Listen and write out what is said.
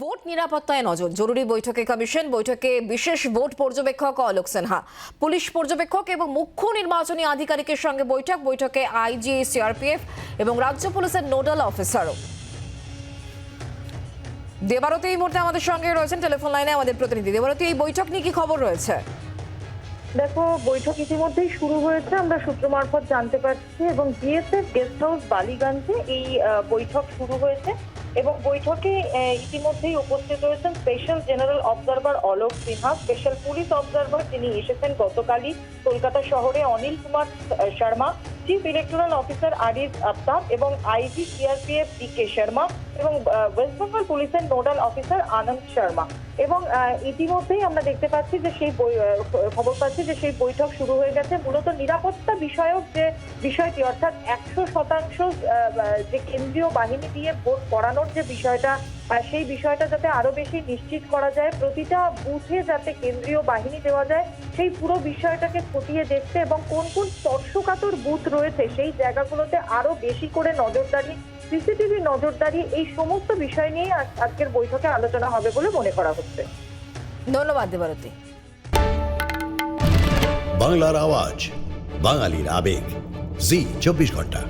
Vote নিরাপত্তায় নজর। জরুরি বৈঠকে কমিশন, বৈঠকে বিশেষ ভোট পর্যবেক্ষক অলোক সিনহা। পুলিশ পর্যবেক্ষক এবং মুখ্য নির্বাচনী আধিকারিকের সঙ্গে বৈঠক, বৈঠকে আইজি, সিআরপিএফ এবং রাজ্য পুলিশের নোডাল অফিসারও। দেবারতী এই মুহূর্তে আমাদের সঙ্গে রয়েছেন, টেলিফোন লাইনে আমাদের প্রতিনিধি। দেবারতী, এই বৈঠক নিয়ে কি খবর রয়েছে? দেখো, বৈঠক ইতিমধ্যেই শুরু হয়েছে। আমরা সূত্র মারফত জানতে পারছি এবং বিএসএফ গেস্ট হাউস বালিগঞ্জে এই বৈঠক শুরু হয়েছে। এবং বৈঠকে ইতিমধ্যেই উপস্থিত রয়েছেন special general observer Alok Sinha, special police observer তিনি এসেছেন গতকালই কলকাতা শহরে Anil Kumar Sharma chief electoral officer Arif Aftab এবং IG CRPF D K Sharma এবং ওয়েস্ট বেঙ্গল পুলিশের নোডাল অফিসার আনন্দ শর্মা। এবং ইতিমধ্যেই আমরা দেখতে পাচ্ছি যে সেই খবর পাচ্ছি যে সেই বৈঠক শুরু হয়ে গেছে। মূলত নিরাপত্তা বিষয়ক যে বিষয়টি, অর্থাৎ একশো শতাংশ যে কেন্দ্রীয় বাহিনী দিয়ে ভোট করানোর যে বিষয়টা সেই বিষয়টা যাতে আরও বেশি নিশ্চিত করা যায়, প্রতিটা বুথে যাতে কেন্দ্রীয় বাহিনী দেওয়া যায়, সেই পুরো বিষয়টাকে খতিয়ে দেখতে এবং কোন কোন স্পর্শকাতর বুথ রয়েছে সেই জায়গাগুলোতে আরও বেশি করে নজরদারি সিসিটিভি নজরদারি এই সমস্ত বিষয় নিয়ে আজকের বৈঠকে আলোচনা হবে বলে মনে করা হচ্ছে। ধন্যবাদ দেবারতী। বাংলার আওয়াজ বাঙালির আবেগ জি চব্বিশ ঘণ্টা।